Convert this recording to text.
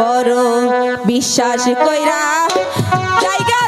বড় বিশ্বাস কইরা জায়গা